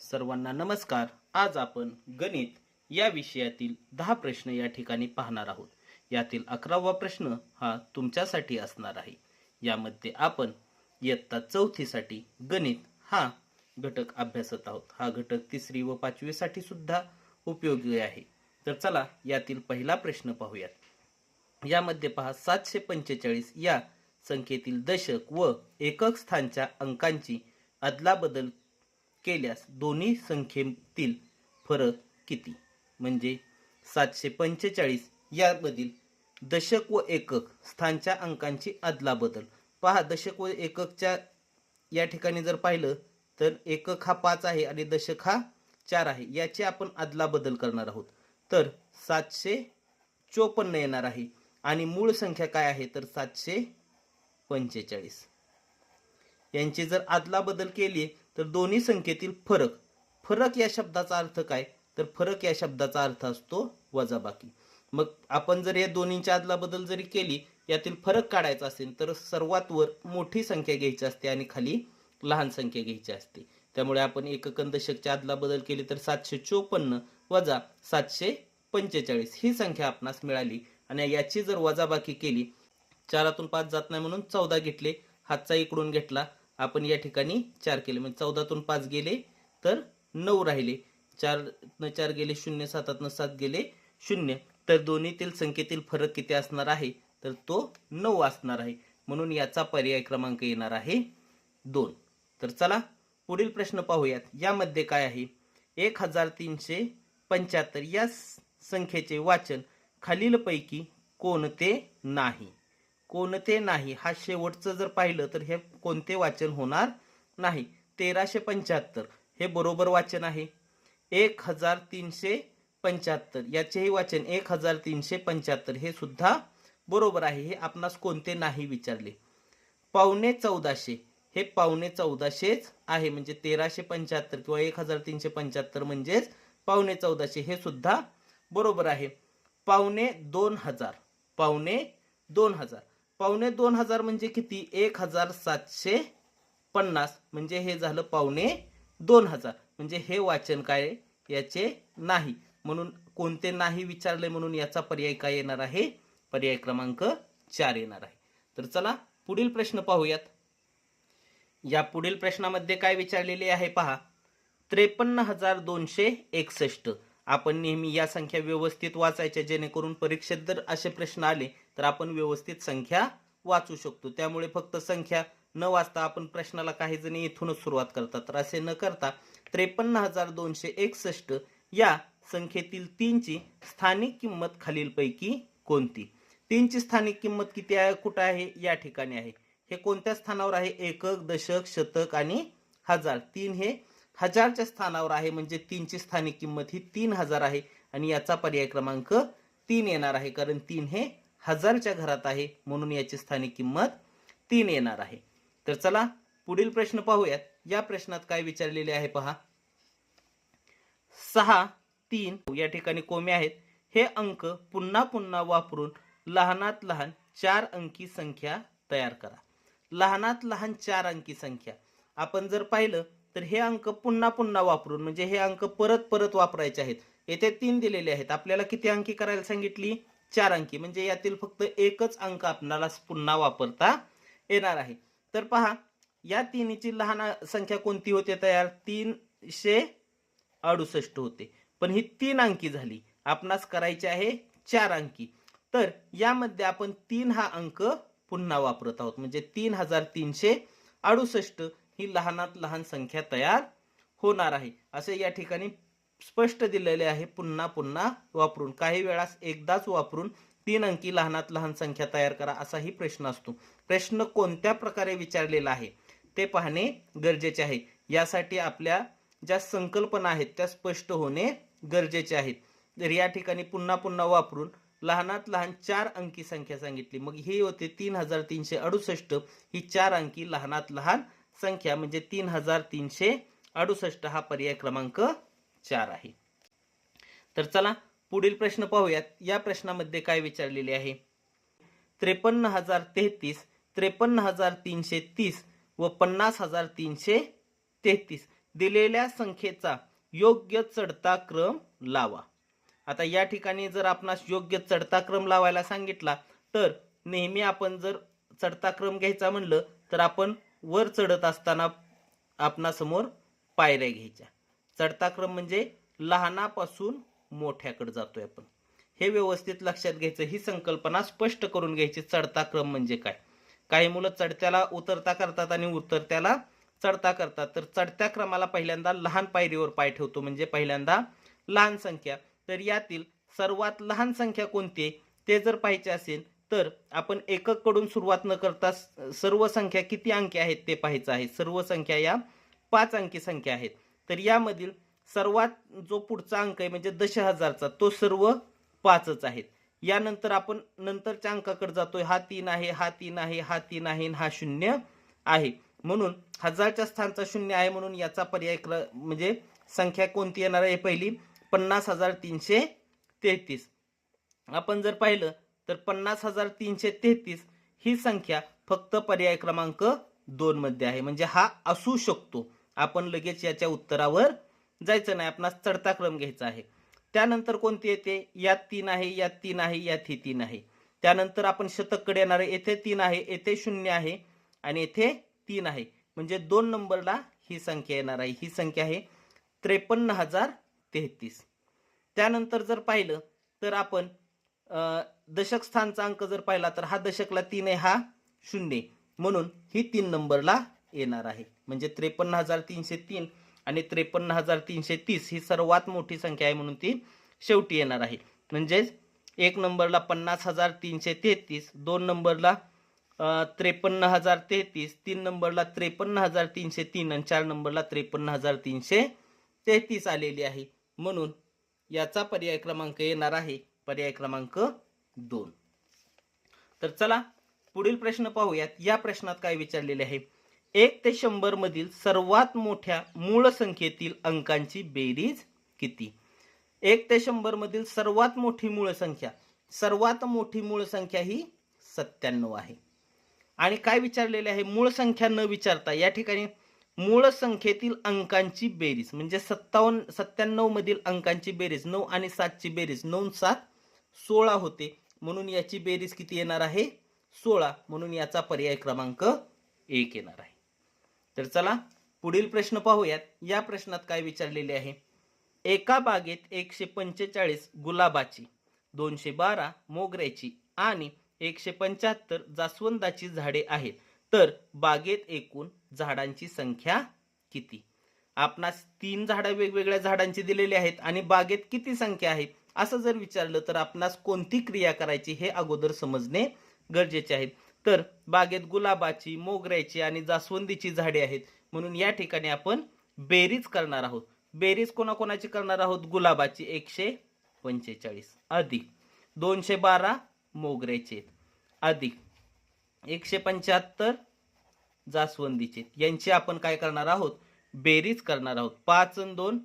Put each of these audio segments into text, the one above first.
सर्वांना नमस्कार. आज आपण गणित या विषयातील दहा प्रश्न या ठिकाणी पाहणार आहोत. यातील अकरावा प्रश्न हा तुमच्यासाठी असणार आहे. यामध्ये आपण इयत्ता चौथीसाठी गणित हा घटक अभ्यासत आहोत. हा घटक तिसरी व पाचवीसाठी सुद्धा उपयोगी आहे. तर चला यातील पहिला प्रश्न पाहूयात. यामध्ये पहा सातशे पंचेचाळीस या संख्येतील दशक व एकक स्थानच्या अंकांची अदलाबदल केल्यास दोन्ही संख्येतील फरक किती? म्हणजे सातशे पंचेचाळीस यामधील दशक व एकक स्थानच्या अंकांची अदलाबदल. पहा दशक व एककच्या या ठिकाणी जर पाहिलं तर एकक हा पाच आहे आणि दशक हा चार आहे. याची आपण अदलाबदल करणार आहोत. तर सातशे चोपन्न येणार आहे. आणि मूळ संख्या काय आहे? तर सातशे पंचेचाळीस. यांची जर अदलाबदल केली तर दोन्ही संख्येतील फरक फरक या शब्दाचा अर्थ काय? तर फरक या शब्दाचा अर्थ असतो वजाबाकी. मग आपण जर या दोन्हीच्या आदला बदल जरी केली यातील फरक काढायचा असेल तर सर्वात वर मोठी संख्या घ्यायची असते आणि खाली लहान संख्या घ्यायची असते. त्यामुळे आपण एककंदशकच्या आदला बदल केली तर सातशे चोपन्न वजा सातशे पंचेचाळीस ही संख्या आपणास मिळाली. आणि याची जर वजाबाकी केली चारातून पाच जात नाही म्हणून चौदा घेतले हातचा इकडून घेतला आपण या ठिकाणी चार केले. म्हणजे चौदातून पाच गेले तर नऊ राहिले. चार न चार गेले शून्य. सातातनं सात गेले शून्य. तर दोन्हीतील संख्येतील फरक किती असणार आहे? तर तो नऊ असणार आहे. म्हणून याचा पर्याय क्रमांक येणार आहे दोन. तर चला पुढील प्रश्न पाहूयात. यामध्ये काय आहे? एक हजार तीनशे पंच्याहत्तर या संख्येचे वाचन खालीलपैकी कोणते नाही? कोणते नाही? हा शेवटचं जर पाहिलं तर हे कोणते वाचन होणार नाही? तेराशे पंच्याहत्तर. हे बरोबर वाचन आहे. एक हजार तीनशे पंच्याहत्तर. याचेही वाचन एक हजार तीनशे पंच्याहत्तर. हे सुद्धा बरोबर आहे. हे आपणास कोणते नाही विचारले. पावणे चौदाशे. हे पावणे चौदाशेच आहे. म्हणजे तेराशे पंच्याहत्तर किंवा एक हजार तीनशे पंच्याहत्तर म्हणजेच पावणे चौदाशे. हे सुद्धा बरोबर आहे. पावणे दोन हजार. पावणे दोन हजार. पावणे दोन हजार म्हणजे किती? एक हजार सातशे पन्नास. म्हणजे हे झालं पावणे दोन हजार. म्हणजे हे वाचन काय याचे नाही. म्हणून कोणते नाही विचारले म्हणून याचा पर्याय काय येणार आहे? पर्याय क्रमांक चार येणार आहे. तर चला पुढील प्रश्न पाहूयात. या पुढील प्रश्नामध्ये काय विचारलेले आहे पहा. त्रेपन्न हजार दोनशे एकसष्ट. आपण नेहमी या संख्या व्यवस्थित वाचायच्या जेणेकरून परीक्षेत जर असे प्रश्न आले तर आपण व्यवस्थित संख्या वाचू शकतो. त्यामुळे फक्त संख्या न वाचता आपण प्रश्नाला काही जणी इथूनच सुरुवात करतात. तर असे न करता त्रेपन्न हजार दोनशे एकसष्ट या संख्येतील तीनची स्थानिक किंमत खालीलपैकी कोणती? तीनची स्थानिक किंमत किती आहे? कुठं आहे? या ठिकाणी आहे. हे कोणत्या स्थानावर आहे? एकक दशक शतक आणि हजार. तीन हे हजारच्या स्थानावर आहे म्हणजे तीनची स्थानिक किंमत ही तीन हजार आहे आणि याचा पर्याय क्रमांक तीन येणार आहे कारण तीन हे हजारच्या घरात आहे म्हणून याची स्थानिक किंमत तीन येणार आहे. तर चला पुढील प्रश्न पाहूयात. या प्रश्नात काय विचारलेले आहे पहा. सहा तीन या ठिकाणी कोमे आहेत. हे अंक पुन्हा पुन्हा वापरून लहानात लहान चार अंकी संख्या तयार करा. लहानात लहान चार अंकी संख्या. आपण जर पाहिलं तर हे अंक पुन्हा पुन्हा वापरून म्हणजे हे अंक परत परत वापरायचे आहेत. येथे तीन दिलेले आहेत. आपल्याला किती अंकी करायला सांगितली? चार अंकी. म्हणजे यातील फक्त एकच अंक आपणाला पुन्हा वापरता येणार आहे. तर पहा या तिन्हीची लहान संख्या कोणती होते तयार? तीनशे अडुसष्ट होते. पण ही तीन अंकी झाली. आपणास करायची आहे चार अंकी. तर यामध्ये आपण तीन हा अंक पुन्हा वापरत आहोत. म्हणजे तीन हजार तीनशे अडुसष्ट. ही लहानात लहान संख्या तयार होणार आहे. असे या ठिकाणी स्पष्ट दिलेले आहे. पुन्हा पुन्हा वापरून काही वेळास एकदाच वापरून तीन अंकी लहानात लहान संख्या तयार करा असाही प्रश्न असतो. प्रश्न कोणत्या प्रकारे विचारलेला आहे ते पाहणे गरजेचे आहे. यासाठी आपल्या ज्या संकल्पना आहेत त्या स्पष्ट होणे गरजेचे आहेत. तर या ठिकाणी पुन्हा पुन्हा वापरून लहानात लहान चार अंकी संख्या सांगितली मग ही होते तीन हजार तीनशे अडुसष्ट. ही चार अंकी लहानात लहान संख्या म्हणजे तीन हजार तीनशे अडुसष्ट हा पर्याय क्रमांक चार आहे. तर चला पुढील प्रश्न पाहूयात. या प्रश्नामध्ये काय विचारलेले आहे? त्रेपन्न हजार तेहतीस त्रेपन्न हजार तीनशे तीस व पन्नास हजार तीनशे तेहतीस दिलेल्या संख्येचा योग्य चढता क्रम लावा. आता या ठिकाणी जर आपणास योग्य चढता क्रम लावायला सांगितला तर नेहमी आपण जर चढता क्रम घ्यायचा म्हणलं तर आपण वर चढत असताना आपणासमोर पायऱ्या घ्यायच्या. चढता क्रम म्हणजे लहानापासून मोठ्याकडे जातोय आपण. हे व्यवस्थित लक्षात घ्यायचं ही संकल्पना स्पष्ट करून घ्यायची. चढता क्रम म्हणजे काय? काही मुलं चढत्याला उतरता करतात आणि उतरत्याला चढता करतात. तर चढत्या क्रमाला पहिल्यांदा लहान पायरीवर पाय ठेवतो म्हणजे पहिल्यांदा लहान संख्या. तर यातील सर्वात लहान संख्या कोणती आहे? ते जर पाहायचे असेल तर आपण एकककडून सुरुवात न करता सर्व संख्या किती अंकी आहेत ते पाहायचं आहे. सर्व संख्या या पाच अंकी संख्या आहेत. तर यामधील सर्वात जो पुढचा अंक आहे म्हणजे दश हजारचा तो सर्व पाचच आहेत. यानंतर आपण नंतरच्या अंकाकडे जातोय. हा तीन आहे हा तीन आहे हा तीन आहे हा शून्य आहे. म्हणून हजारच्या स्थानचा शून्य आहे म्हणून याचा पर्याय म्हणजे संख्या कोणती येणार आहे? पहिली पन्नास हजार तीनशे तेहतीस. आपण जर पाहिलं तर पन्नास हजार तीनशे तेहतीस ही संख्या फक्त पर्याय क्रमांक दोन मध्ये आहे. म्हणजे हा असू शकतो. आपण लगेच याच्या उत्तरावर जायचं नाही. आपणास चढता क्रम घ्यायचा आहे. त्यानंतर कोणती येते? यात तीन आहे यात तीन आहे यात ही तीन आहे. त्यानंतर आपण शतककडे येणार आहे. येथे तीन आहे येथे शून्य आहे आणि येथे तीन आहे. म्हणजे दोन नंबरला ही संख्या येणार आहे. ही संख्या आहे त्रेपन्न हजार तेहतीस. त्यानंतर जर पाहिलं तर आपण दशक स्थानचा अंक जर पाहिला तर हा दशकला तीन आहे हा शून्य म्हणून ही तीन नंबरला येणार आहे. म्हणजे त्रेपन्न हजार तीनशे तीन आणि त्रेपन्न हजार तीनशे तीस ही सर्वात मोठी संख्या आहे म्हणून ती शेवटी येणार आहे. म्हणजेच एक नंबरला पन्नास हजार तीनशे तेहतीस दोन नंबरला त्रेपन्न हजार तेहतीस तीन नंबरला त्रेपन्न हजार तीनशे तीन आणि चार नंबरला त्रेपन्न हजार तीनशे तेहतीस आलेली आहे. म्हणून याचा पर्याय क्रमांक येणार आहे. पर्याय क्रमांक दोन. तर चला पुढील प्रश्न पाहूयात. या प्रश्नात काय विचारलेले आहे? एक ते शंभर मधील सर्वात मोठ्या मूळ संख्येतील अंकांची बेरीज किती? एक ते शंभर मधील सर्वात मोठी मूळ संख्या. सर्वात मोठी मूळ संख्या ही सत्त्याण्णव आहे. आणि काय विचारलेले आहे? मूळ संख्या न विचारता या ठिकाणी मूळ संख्येतील अंकांची बेरीज म्हणजे सत्तावन्न सत्त्याण्णव मधील अंकांची बेरीज नऊ आणि सातची बेरीज नऊ सात सोळा होते. म्हणून याची बेरीज किती येणार आहे? सोळा. म्हणून याचा पर्याय क्रमांक एक येणार आहे. तर चला पुढील प्रश्न पाहूयात. या प्रश्नात काय विचारलेले आहे? एका बागेत एकशे पंचेचाळीस गुलाबाची दोनशे बारा मोगऱ्याची आणि एकशे पंच्याहत्तर जास्वंदाची झाडे आहेत. तर बागेत एकूण झाडांची संख्या किती? आपणास तीन झाडं वेगवेगळ्या झाडांची दिलेली आहेत आणि बागेत किती संख्या आहेत? असं जर विचारलं तर आपणास कोणती क्रिया करायची हे अगोदर समजणे गरजेचे आहे. तर बागेत गुलाबाची मोगऱ्याची आणि जास्वंदीची झाडे आहेत. म्हणून या ठिकाणी आपण बेरीज करणार आहोत. बेरीज कोणाकोणाची करणार आहोत? गुलाबाची एकशे पंचेचाळीस. अधिक. दोनशे बारा मोगऱ्याचे अधिक. एकशे पंच्याहत्तर जास्वंदीचे यांची आपण काय करणार आहोत? बेरीज करणार आहोत. पाच आणि दोन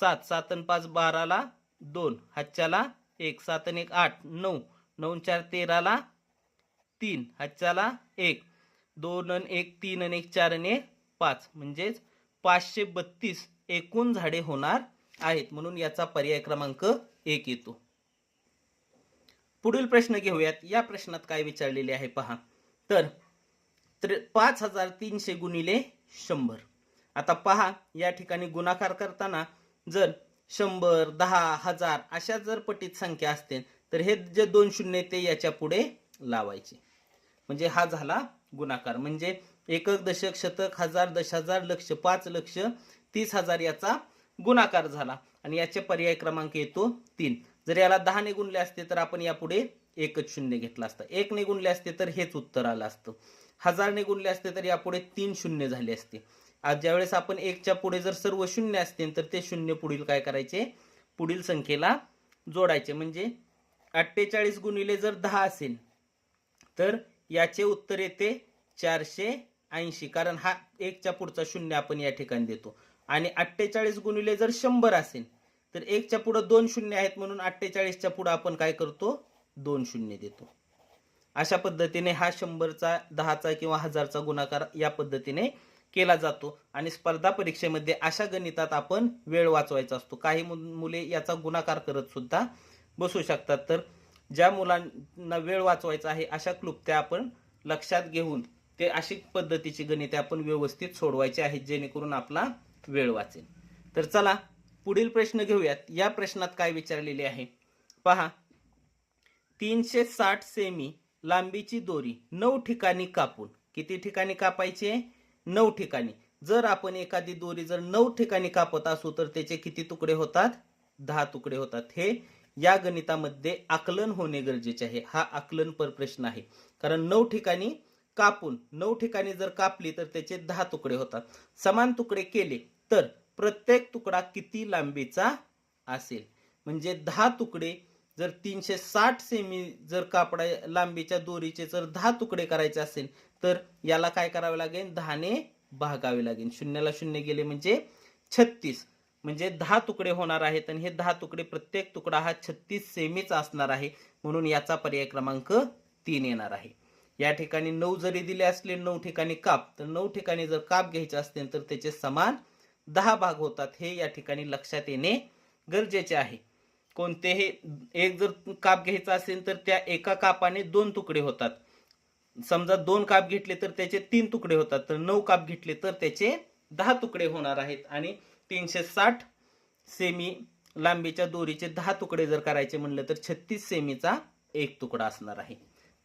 सात. सात आणि पाच बाराला दोन. हातच्याला एक. सात आणि एक. आठ. नऊ. नऊ चार तेराला तीन. हातच्याला एक. दोन आणि एक तीन आणि एक चार आणि एक पाच. म्हणजेच पाचशे बत्तीस एकूण झाडे होणार आहेत. म्हणून याचा पर्याय क्रमांक एक येतो. पुढील प्रश्न घेऊयात. या प्रश्नात काय विचारलेले आहे पहा. तर पाच हजार तीनशे गुणिले शंभर. आता पहा या ठिकाणी गुणाकार करताना जर शंभर दहा हजार अशा जर पटीत संख्या असतील तर हे जे दोन शून्य ते याच्यापुढे लावायचे. म्हणजे हा झाला गुणाकार. म्हणजे एकक दशक शतक हजार दश हजार लक्ष पाच लक्ष तीस हजार याचा गुणाकार झाला. आणि याचे पर्याय क्रमांक येतो तीन. जर याला दहाने गुणले असते तर आपण यापुढे एकच शून्य घेतला असतं. एकने गुणले असते तर हेच उत्तर आलं असतं. हजारने गुणले असते तर यापुढे तीन शून्य झाले असते. आज ज्यावेळेस आपण एकच्या पुढे जर सर्व शून्य असतील तर ते शून्य पुढील काय करायचे? पुढील संख्येला जोडायचे. म्हणजे अठ्ठेचाळीस गुणिले जर दहा असेल तर याचे उत्तर येते चारशे ऐंशी. कारण हा एकच्या पुढचा शून्य आपण या ठिकाणी देतो. आणि अठ्ठेचाळीस गुणिले जर शंभर असेल तर एकच्या पुढं दोन शून्य आहेत म्हणून अठ्ठेचाळीसच्या पुढं आपण काय करतो? दोन शून्य देतो. अशा पद्धतीने हा शंभरचा दहाचा किंवा हजारचा गुणाकार या पद्धतीने केला जातो. आणि स्पर्धा परीक्षेमध्ये अशा गणितात आपण वेळ वाचवायचा असतो. काही मु- मुले याचा गुणाकार करत सुद्धा बसू शकतात. तर ज्या मुलांना वेळ वाचवायचा आहे अशा क्लुप्त्या आपण लक्षात घेऊन ते अशी पद्धतीची गणिते आपण व्यवस्थित सोडवायची आहेत जेणेकरून आपला वेळ वाचेल. तर चला पुढील प्रश्न घेऊयात. या प्रश्नात काय विचारलेले आहे? पहा. तीनशे साठ सेमी लांबीची दोरी नऊ ठिकाणी कापून. किती ठिकाणी कापायची आहे? नऊ ठिकाणी. जर आपण एखादी दोरी जर नऊ ठिकाणी कापत असू तर त्याचे किती तुकडे होतात? दहा तुकडे होतात. हे या गणितामध्ये आकलन होणे गरजेचे आहे. हा आकलन पर प्रश्न आहे. कारण नऊ ठिकाणी कापून नऊ ठिकाणी जर कापली तर त्याचे दहा तुकडे होतात. समान तुकडे केले तर प्रत्येक तुकडा किती लांबीचा असेल? म्हणजे दहा तुकडे जर तीनशे साठ सेमी जर कापडा लांबीच्या दोरीचे जर दहा तुकडे करायचे असेल तर याला काय करावे लागेल? दहाने भागावे लागेल. शून्याला शून्य गेले म्हणजे छत्तीस. म्हणजे दहा तुकडे होणार आहेत आणि हे दहा तुकडे प्रत्येक तुकडा हा छत्तीस सेमीचा असणार आहे. म्हणून याचा पर्याय क्रमांक तीन येणार आहे. या ठिकाणी नऊ जरी दिले असले नऊ ठिकाणी काप. तर नऊ ठिकाणी जर काप घ्यायचे असतील तर त्याचे समान दहा भाग होतात. हे या ठिकाणी लक्षात येणे गरजेचे आहे. कोणतेही एक जर काप घ्यायचा असेल तर त्या एका कापाने दोन तुकडे होतात. समजा दोन काप घेतले तर त्याचे तीन तुकडे होतात तर नऊ काप घेतले तर त्याचे दहा तुकडे होणार आहेत. आणि तीनशे साठ सेमी लांबीच्या दोरीचे दहा तुकडे जर करायचे म्हणलं तर छत्तीस सेमीचा एक तुकडा असणार आहे.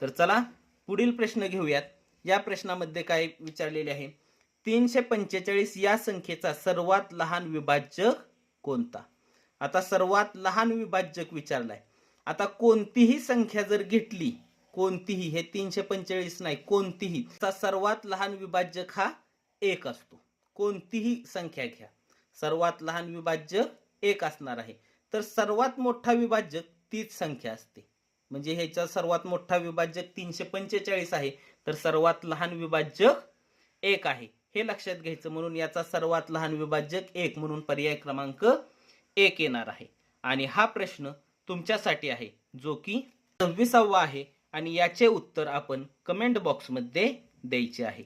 तर चला पुढील प्रश्न घेऊयात. या प्रश्नामध्ये काय विचारलेले आहे? तीनशे पंचेचाळीस या संख्येचा सर्वात लहान विभाज्यक कोणता? आता सर्वात लहान विभाज्यक विचारलाय. आता कोणतीही संख्या जर घेतली कोणतीही हे तीनशे पंचेचाळीस नाही कोणतीही. चा सर्वात लहान विभाज्यक हा एक असतो. कोणतीही संख्या घ्या. सर्वात लहान विभाज्यक एक असणार आहे. तर सर्वात मोठा विभाज्यक तीच संख्या असते. म्हणजे ह्याचा सर्वात मोठा विभाज्यक तीनशे पंचेचाळीस आहे. तर सर्वात लहान विभाज्यक एक आहे. हे लक्षात घ्यायचं म्हणून याचा सर्वात लहान विभाज्यक एक म्हणून पर्याय क्रमांक एक येणार आहे. आणि हा प्रश्न तुमच्यासाठी आहे जो की सव्वीसावा आहे. आणि याचे उत्तर आपण कमेंट बॉक्समध्ये द्यायचे आहे.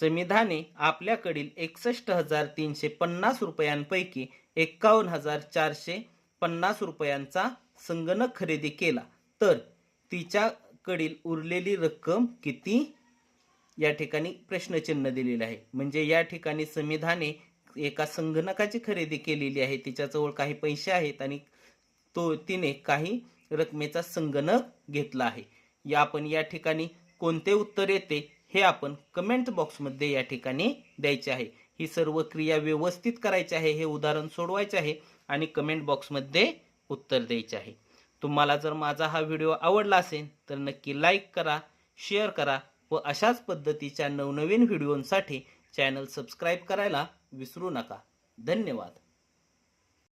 संविधाने आपल्याकडील एकसष्ट हजार तीनशे पन्नास रुपयांपैकी एक्कावन्न हजार चारशे पन्नास रुपयांचा संगणक खरेदी केला. तर तिच्याकडील उरलेली रक्कम किती? या ठिकाणी प्रश्नचिन्ह दिलेलं आहे. म्हणजे या ठिकाणी संविधाने एका संगणकाची खरेदी केलेली आहे. तिच्याजवळ काही पैसे आहेत आणि तो तिने काही रकमेचा संगणक घेतला आहे. या आपण या ठिकाणी कोणते उत्तर येते हे आपण कमेंट बॉक्समध्ये या ठिकाणी द्यायचे आहे. ही सर्व क्रिया व्यवस्थित करायची आहे हे उदाहरण सोडवायचे आहे आणि कमेंट बॉक्समध्ये उत्तर द्यायचे आहे. तुम्हाला जर माझा हा व्हिडिओ आवडला असेल तर नक्की लाईक करा शेअर करा व अशाच पद्धतीच्या नवनवीन व्हिडिओंसाठी चॅनल सबस्क्राईब करायला विसरू नका. धन्यवाद.